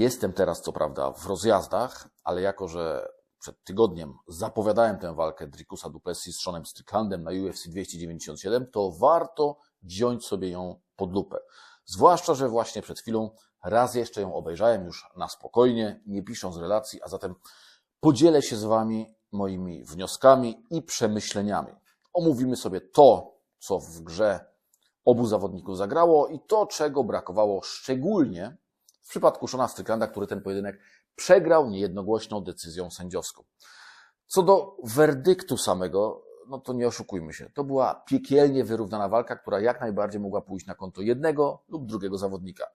Jestem teraz, co prawda, w rozjazdach, ale jako, że przed tygodniem zapowiadałem tę walkę Drikusa Duplessis z Seanem Stricklandem na UFC 297, to warto wziąć sobie ją pod lupę. Zwłaszcza, że właśnie przed chwilą raz jeszcze ją obejrzałem już na spokojnie, nie pisząc relacji, a zatem podzielę się z Wami moimi wnioskami i przemyśleniami. Omówimy sobie to, co w grze obu zawodników zagrało i to, czego brakowało szczególnie w przypadku Shona Stricklanda, który ten pojedynek przegrał niejednogłośną decyzją sędziowską. Co do werdyktu samego, no to nie oszukujmy się. To była piekielnie wyrównana walka, która jak najbardziej mogła pójść na konto jednego lub drugiego zawodnika.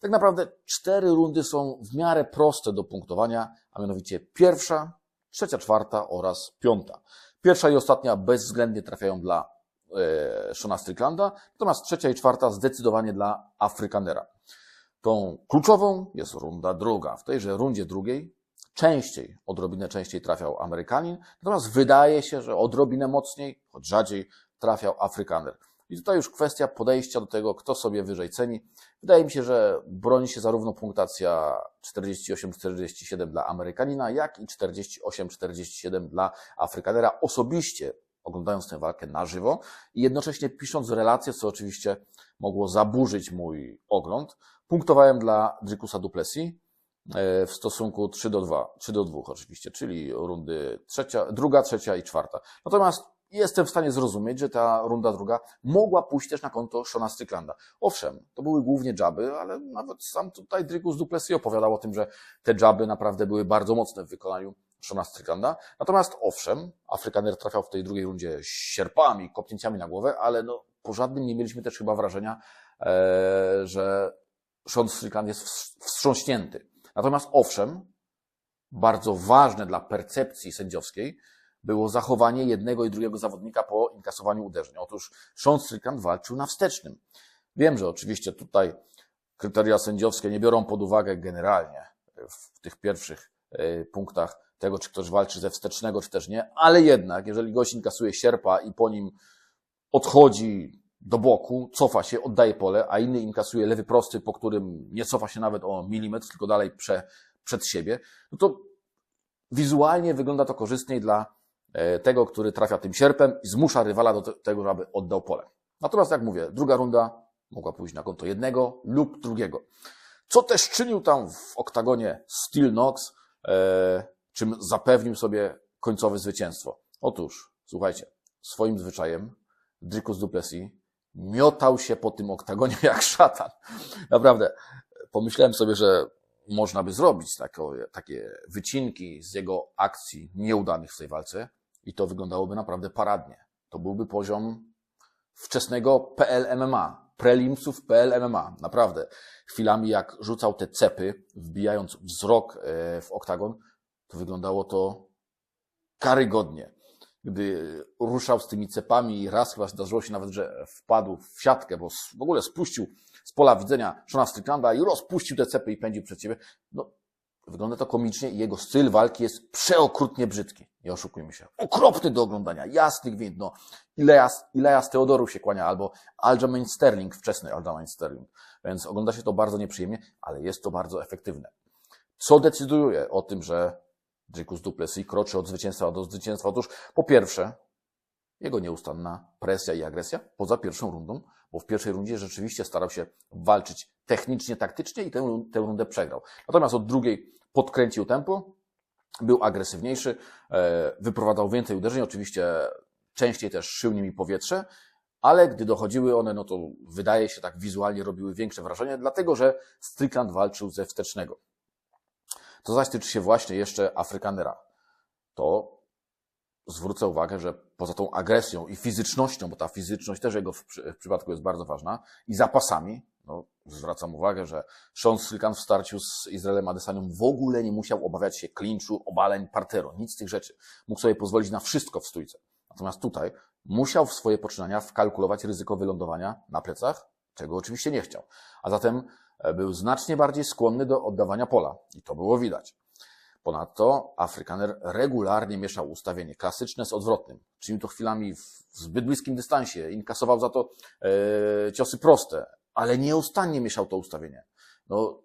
Tak naprawdę cztery rundy są w miarę proste do punktowania, a mianowicie pierwsza, trzecia, czwarta oraz piąta. Pierwsza i ostatnia bezwzględnie trafiają dla e, Shona Stricklanda, natomiast trzecia i czwarta zdecydowanie dla Afrykanera. Tą kluczową jest runda druga. W tejże rundzie drugiej częściej, odrobinę częściej trafiał Amerykanin, natomiast wydaje się, że odrobinę mocniej, choć rzadziej, trafiał Afrykaner. I tutaj już kwestia podejścia do tego, kto sobie wyżej ceni. Wydaje mi się, że broni się zarówno punktacja 48-47 dla Amerykanina, jak i 48-47 dla Afrykanera. Osobiście oglądając tę walkę na żywo i jednocześnie pisząc relacje, co oczywiście mogło zaburzyć mój ogląd, punktowałem dla Drikusa Duplessis e, w stosunku 3 do 2, 3 do 2 oczywiście, czyli rundy trzecia, druga, trzecia i czwarta. Natomiast jestem w stanie zrozumieć, że ta runda druga mogła pójść też na konto Shona Stricklanda. Owszem, to były głównie jaby, ale nawet sam tutaj Dricus Duplessis opowiadał o tym, że te jaby naprawdę były bardzo mocne w wykonaniu Shona Stricklanda. Natomiast owszem, Afrykaner trafiał w tej drugiej rundzie sierpami, kopnięciami na głowę, ale no, po żadnym nie mieliśmy też chyba wrażenia, e, że Sean Strickland jest wstrząśnięty. Natomiast owszem, bardzo ważne dla percepcji sędziowskiej było zachowanie jednego i drugiego zawodnika po inkasowaniu uderzeń. Otóż Sean Strickland walczył na wstecznym. Wiem, że oczywiście tutaj kryteria sędziowskie nie biorą pod uwagę generalnie w tych pierwszych e, punktach tego, czy ktoś walczy ze wstecznego, czy też nie, ale jednak, jeżeli gość inkasuje sierpa i po nim odchodzi do boku, cofa się, oddaje pole, a inny inkasuje lewy prosty, po którym nie cofa się nawet o milimetr, tylko dalej prze, przed siebie, no to wizualnie wygląda to korzystniej dla e, tego, który trafia tym sierpem i zmusza rywala do tego, żeby oddał pole. Natomiast, jak mówię, druga runda mogła pójść na konto jednego lub drugiego. Co też czynił tam w oktagonie Steel Knox, e, czym zapewnił sobie końcowe zwycięstwo. Otóż, słuchajcie, swoim zwyczajem Dricus Duplessis miotał się po tym oktagonie jak szatan. Naprawdę, pomyślałem sobie, że można by zrobić takie, wycinki z jego akcji nieudanych w tej walce i to wyglądałoby naprawdę paradnie. To byłby poziom wczesnego PL MMA, prelimsów PL MMA. Naprawdę. Chwilami jak rzucał te cepy, wbijając wzrok e, w oktagon, to wyglądało to karygodnie. Gdy ruszał z tymi cepami raz chyba zdarzyło się nawet, że wpadł w siatkę, bo w ogóle spuścił z pola widzenia Shona Stricklanda i rozpuścił te cepy i pędził przed siebie. No, wygląda to komicznie i jego styl walki jest przeokrutnie brzydki. Nie oszukujmy się. Okropny do oglądania, jasny gwint. No, Ileas, Ileas Teodoru się kłania, albo Aljamain Sterling, wczesny Aljamain Sterling. Więc ogląda się to bardzo nieprzyjemnie, ale jest to bardzo efektywne. Co decyduje o tym, że Dricus Duplessis kroczy od zwycięstwa do zwycięstwa. Otóż po pierwsze, jego nieustanna presja i agresja poza pierwszą rundą, bo w pierwszej rundzie rzeczywiście starał się walczyć technicznie, taktycznie i tę, tę rundę przegrał. Natomiast od drugiej podkręcił tempo, był agresywniejszy, e, wyprowadzał więcej uderzeń, oczywiście częściej też szył nimi powietrze, ale gdy dochodziły one, no to wydaje się tak wizualnie robiły większe wrażenie, dlatego że Strickland walczył ze wstecznego. To zaś tyczy się właśnie jeszcze Afrykanera. To zwrócę uwagę, że poza tą agresją i fizycznością, bo ta fizyczność też jego w, w przypadku jest bardzo ważna, i zapasami, no, zwracam uwagę, że Sean Strickland w starciu z Izraelem Adesanią w ogóle nie musiał obawiać się klinczu, obaleń, parteru, nic z tych rzeczy. Mógł sobie pozwolić na wszystko w stójce. Natomiast tutaj musiał w swoje poczynania wkalkulować ryzyko wylądowania na plecach, czego oczywiście nie chciał. A zatem był znacznie bardziej skłonny do oddawania pola i to było widać. Ponadto Afrykaner regularnie mieszał ustawienie klasyczne z odwrotnym. Czynił to chwilami w zbyt bliskim dystansie, inkasował za to e, ciosy proste, ale nieustannie mieszał to ustawienie. No,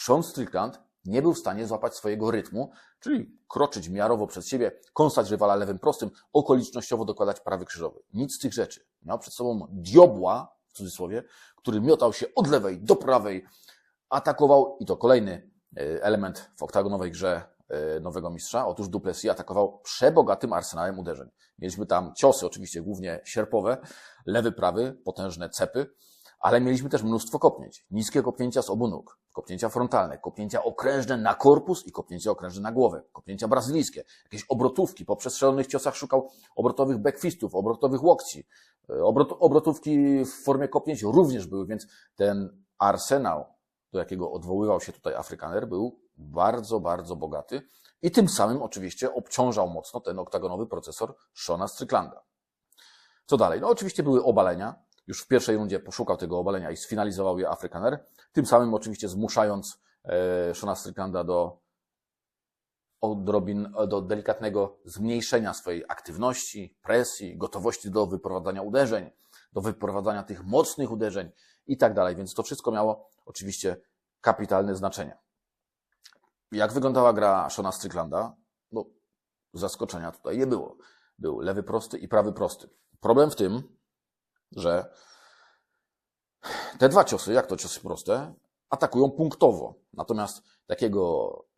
Sean Strickland nie był w stanie złapać swojego rytmu, czyli kroczyć miarowo przed siebie, kąsać rywala lewym prostym, okolicznościowo dokładać prawy krzyżowy. Nic z tych rzeczy. Miał przed sobą diobła, w cudzysłowie, który miotał się od lewej do prawej, atakował, i to kolejny e, element w oktagonowej grze e, nowego mistrza. Otóż Duplessis atakował przebogatym arsenałem uderzeń. Mieliśmy tam ciosy, oczywiście głównie sierpowe, lewy, prawy, potężne cepy, ale mieliśmy też mnóstwo kopnięć. Niskie kopnięcia z obu nóg, kopnięcia frontalne, kopnięcia okrężne na korpus i kopnięcia okrężne na głowę, kopnięcia brazylijskie, jakieś obrotówki. Po przestrzelonych ciosach szukał obrotowych backfistów, obrotowych łokci. E, Obrot, obrotówki w formie kopnięć również były, więc ten arsenał, do jakiego odwoływał się tutaj Afrykaner, był bardzo, bardzo bogaty i tym samym oczywiście obciążał mocno ten oktagonowy procesor Shona Stricklanda. Co dalej? No oczywiście były obalenia. Już w pierwszej rundzie poszukał tego obalenia i sfinalizował je Afrykaner. Tym samym oczywiście zmuszając e, Shona Stricklanda do odrobin, do delikatnego zmniejszenia swojej aktywności, presji, gotowości do wyprowadzania uderzeń, do wyprowadzania tych mocnych uderzeń i tak dalej. Więc to wszystko miało oczywiście kapitalne znaczenie. Jak wyglądała gra Shona Stricklanda? No, zaskoczenia tutaj nie było. Był lewy prosty i prawy prosty. Problem w tym, że te dwa ciosy, jak to ciosy proste, atakują punktowo. Natomiast takiego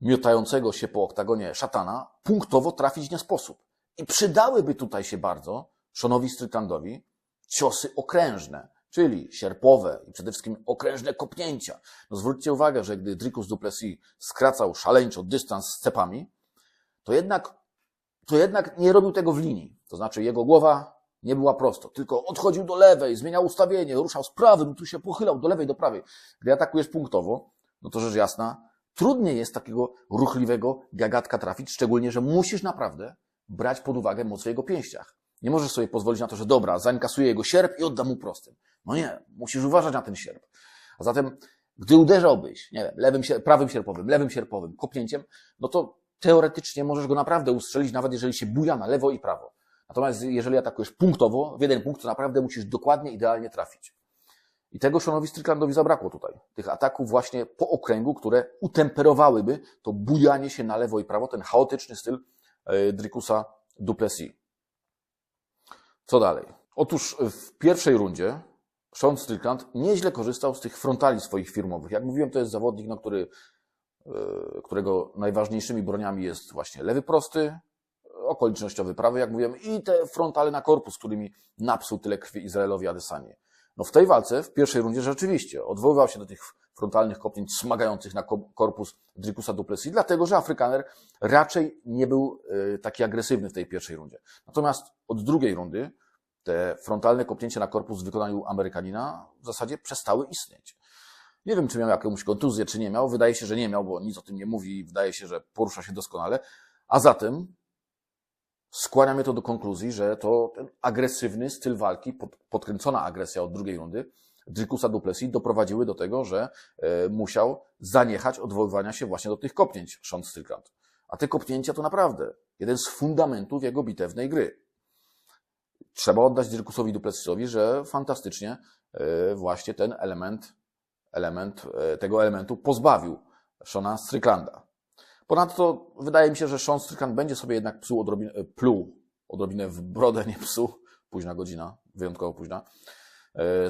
miotającego się po oktagonie szatana punktowo trafić nie sposób. I przydałyby tutaj się bardzo Shonowi Stricklandowi ciosy okrężne, czyli sierpowe i przede wszystkim okrężne kopnięcia. No zwróćcie uwagę, że gdy Dricus Duplessis skracał szaleńczo dystans z cepami, to jednak, to jednak nie robił tego w linii. To znaczy jego głowa nie była prosto, tylko odchodził do lewej, zmieniał ustawienie, ruszał z prawym, tu się pochylał do lewej, do prawej. Gdy atakujesz punktowo, no to rzecz jasna, trudniej jest takiego ruchliwego gagatka trafić, szczególnie, że musisz naprawdę brać pod uwagę moc w jego pięściach. Nie możesz sobie pozwolić na to, że dobra, zainkasuję jego sierp i oddam mu prostym. No nie, musisz uważać na ten sierp. A zatem, gdy uderzałbyś, nie wiem, lewym, prawym sierpowym, lewym sierpowym, kopnięciem, no to teoretycznie możesz go naprawdę ustrzelić, nawet jeżeli się buja na lewo i prawo. Natomiast jeżeli atakujesz punktowo, w jeden punkt, to naprawdę musisz dokładnie, idealnie trafić. I tego Seanowi Stricklandowi zabrakło tutaj. Tych ataków właśnie po okręgu, które utemperowałyby to bujanie się na lewo i prawo, ten chaotyczny styl Drikusa Duplessis. Co dalej? Otóż w pierwszej rundzie Sean Strickland nieźle korzystał z tych frontali swoich firmowych. Jak mówiłem, to jest zawodnik, no, który, którego najważniejszymi broniami jest właśnie lewy prosty, okolicznościowy prawy, jak mówiłem, i te frontale na korpus, którymi napsuł tyle krwi Izraelowi Adesanie. No w tej walce, w pierwszej rundzie rzeczywiście odwoływał się do tych frontalnych kopnięć smagających na korpus Drikusa Duplessis, dlatego że Afrykaner raczej nie był taki agresywny w tej pierwszej rundzie. Natomiast od drugiej rundy te frontalne kopnięcia na korpus w wykonaniu Amerykanina w zasadzie przestały istnieć. Nie wiem, czy miał jakąś kontuzję, czy nie miał. Wydaje się, że nie miał, bo nic o tym nie mówi i wydaje się, że porusza się doskonale. A zatem skłania mnie to do konkluzji, że to ten agresywny styl walki, podkręcona agresja od drugiej rundy Drikusa Duplessis doprowadziły do tego, że musiał zaniechać odwoływania się właśnie do tych kopnięć Sean Strickland. A te kopnięcia to naprawdę jeden z fundamentów jego bitewnej gry. Trzeba oddać Drikusowi Duplessisowi, że fantastycznie właśnie ten element, element tego elementu pozbawił Shona Stricklanda. Ponadto wydaje mi się, że Sean Strickland będzie sobie jednak psuł odrobinę, pluł odrobinę w brodę, nie psuł. Późna godzina, wyjątkowo późna.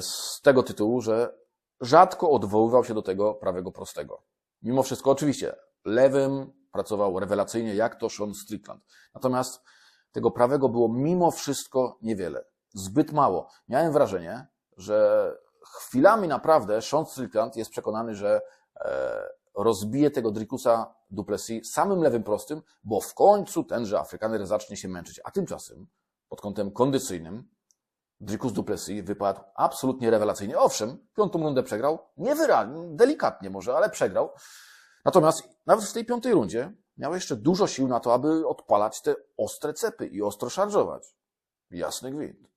Z tego tytułu, że rzadko odwoływał się do tego prawego prostego. Mimo wszystko, oczywiście, lewym pracował rewelacyjnie, jak to Sean Strickland. Natomiast tego prawego było mimo wszystko niewiele. Zbyt mało. Miałem wrażenie, że chwilami naprawdę Sean Strickland jest przekonany, że rozbije tego Drikusa Duplessis samym lewym prostym, bo w końcu tenże Afrykaner zacznie się męczyć. A tymczasem, pod kątem kondycyjnym, Dricus Duplessis wypadł absolutnie rewelacyjnie. Owszem, piątą rundę przegrał, niewyraźnie, delikatnie może, ale przegrał. Natomiast nawet w tej piątej rundzie miał jeszcze dużo sił na to, aby odpalać te ostre cepy i ostro szarżować. Jasny gwint.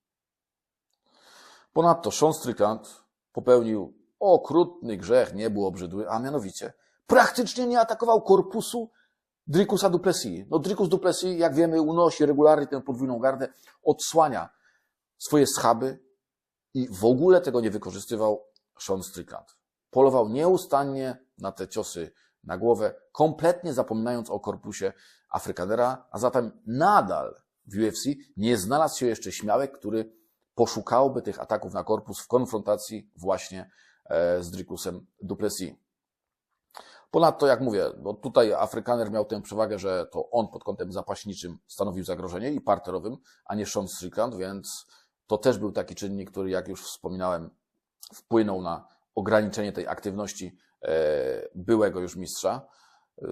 Ponadto Sean Strickland popełnił okrutny grzech, nie był obrzydły, a mianowicie praktycznie nie atakował korpusu Drikusa Duplessis. No Dricus Duplessis, jak wiemy, unosi regularnie tę podwójną gardę, odsłania swoje schaby i w ogóle tego nie wykorzystywał Sean Strickland. Polował nieustannie na te ciosy na głowę, kompletnie zapominając o korpusie Afrykanera, a zatem nadal w UFC nie znalazł się jeszcze śmiałek, który poszukałby tych ataków na korpus w konfrontacji właśnie e, z Dricusem Duplessis. Ponadto, jak mówię, bo tutaj Afrykaner miał tę przewagę, że to on pod kątem zapaśniczym stanowił zagrożenie i parterowym, a nie Sean Strickland, więc to też był taki czynnik, który, jak już wspominałem, wpłynął na ograniczenie tej aktywności e, byłego już mistrza. E,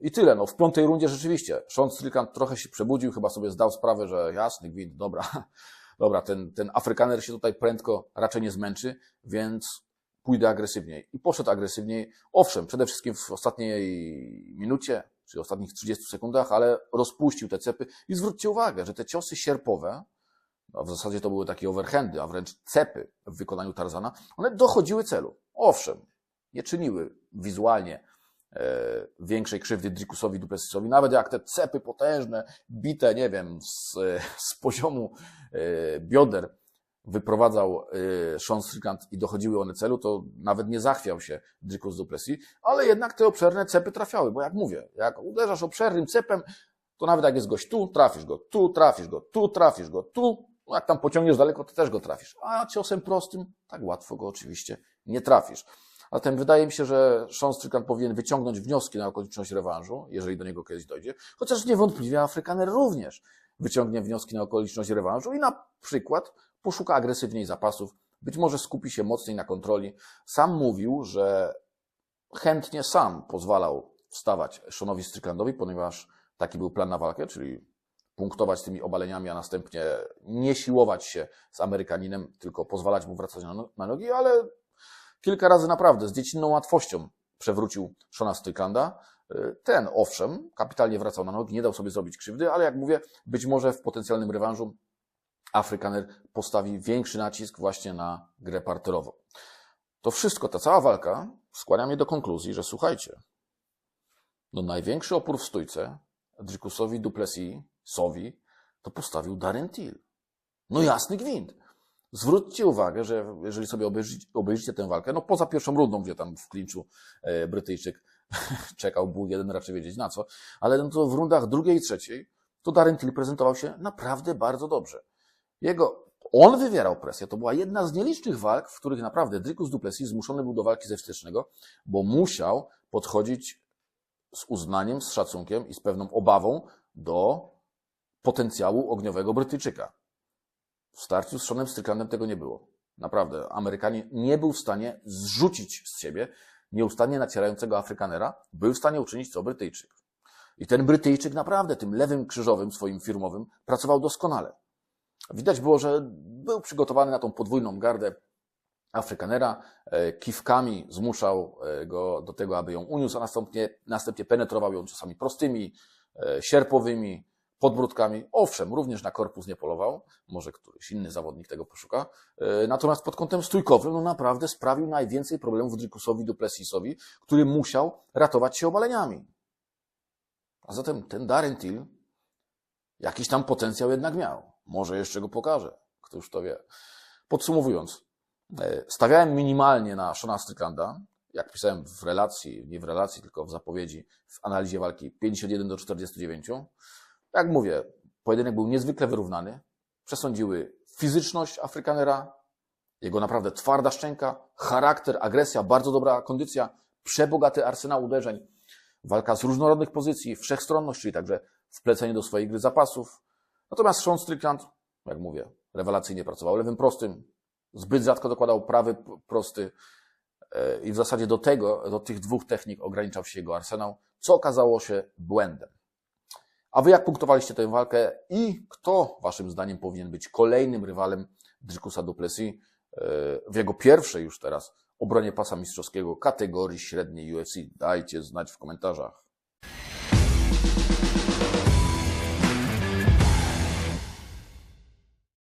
I tyle. No, w piątej rundzie rzeczywiście Sean Strickland trochę się przebudził, chyba sobie zdał sprawę, że jasny gwint, dobra, dobra, ten, ten Afrykaner się tutaj prędko raczej nie zmęczy, więc pójdę agresywniej. I poszedł agresywniej. Owszem, przede wszystkim w ostatniej minucie, czy ostatnich 30 sekundach, ale rozpuścił te cepy. I zwróćcie uwagę, że te ciosy sierpowe, a w zasadzie to były takie overhandy, a wręcz cepy w wykonaniu Tarzana, one dochodziły celu. Owszem, nie czyniły wizualnie e, większej krzywdy Drikusowi Duplessisowi, nawet jak te cepy potężne, bite, nie wiem, z, z poziomu e, bioder wyprowadzał y, Sean Strickland i dochodziły one celu, to nawet nie zachwiał się Dricus Duplessis, ale jednak te obszerne cepy trafiały, bo jak mówię, jak uderzasz obszernym cepem, to nawet jak jest gość tu, trafisz go, tu, trafisz go, tu, trafisz go, tu, no jak tam pociągniesz daleko, to też go trafisz, a ciosem prostym tak łatwo go oczywiście nie trafisz. Zatem wydaje mi się, że Sean Strickland powinien wyciągnąć wnioski na okoliczność rewanżu, jeżeli do niego kiedyś dojdzie, chociaż niewątpliwie Afrykaner również wyciągnie wnioski na okoliczność rewanżu i na przykład poszuka agresywniej zapasów, być może skupi się mocniej na kontroli. Sam mówił, że chętnie sam pozwalał wstawać Seanowi Stricklandowi, ponieważ taki był plan na walkę, czyli punktować tymi obaleniami, a następnie nie siłować się z Amerykaninem, tylko pozwalać mu wracać na nogi, ale kilka razy naprawdę z dziecinną łatwością przewrócił Shona Stricklanda. Ten, owszem, kapitalnie wracał na nogi, nie dał sobie zrobić krzywdy, ale jak mówię, być może w potencjalnym rewanżu Afrykaner postawi większy nacisk właśnie na grę parterową. To wszystko, ta cała walka skłania mnie do konkluzji, że słuchajcie, no największy opór w stójce Drikusowi Duplessisowi to postawił Darren Till. No jasny gwint. Zwróćcie uwagę, że jeżeli sobie obejrzycie, obejrzycie tę walkę, no poza pierwszą rundą, gdzie tam w klinczu e, Brytyjczyk czekał, był jeden raczej wiedzieć na co, ale no to w rundach drugiej i trzeciej to Darren Till prezentował się naprawdę bardzo dobrze. Jego, on wywierał presję. To była jedna z nielicznych walk, w których naprawdę Dricus Duplessis zmuszony był do walki ze wstecznego, bo musiał podchodzić z uznaniem, z szacunkiem i z pewną obawą do potencjału ogniowego Brytyjczyka. W starciu z Seanem Stricklandem tego nie było. Naprawdę, Amerykanin nie był w stanie zrzucić z siebie nieustannie nacierającego Afrykanera, był w stanie uczynić co Brytyjczyk. I ten Brytyjczyk naprawdę tym lewym krzyżowym swoim firmowym pracował doskonale. Widać było, że był przygotowany na tą podwójną gardę Afrykanera. E, kiwkami zmuszał e, go do tego, aby ją uniósł, a następnie, następnie penetrował ją czasami prostymi, e, sierpowymi, podbródkami. Owszem, również na korpus nie polował, może któryś inny zawodnik tego poszuka. Natomiast pod kątem stójkowym, no naprawdę sprawił najwięcej problemów Drikusowi Duplessisowi, który musiał ratować się obaleniami. A zatem ten Darren Till jakiś tam potencjał jednak miał. Może jeszcze go pokaże. Któż to wie. Podsumowując, e, stawiałem minimalnie na Shona Stricklanda, jak pisałem w relacji, nie w relacji, tylko w zapowiedzi, w analizie walki 51 do 49. Jak mówię, pojedynek był niezwykle wyrównany. Przesądziły fizyczność Afrykanera, jego naprawdę twarda szczęka, charakter, agresja, bardzo dobra kondycja, przebogaty arsenał uderzeń, walka z różnorodnych pozycji, wszechstronność, czyli także wplecenie do swojej gry zapasów, Natomiast Sean Strickland, jak mówię, rewelacyjnie pracował lewym prostym, zbyt rzadko dokładał prawy prosty e, i w zasadzie do tego, do tych dwóch technik ograniczał się jego arsenał, co okazało się błędem. A wy jak punktowaliście tę walkę i kto waszym zdaniem powinien być kolejnym rywalem Drikusa Duplessis e, w jego pierwszej już teraz obronie pasa mistrzowskiego kategorii średniej UFC? Dajcie znać w komentarzach.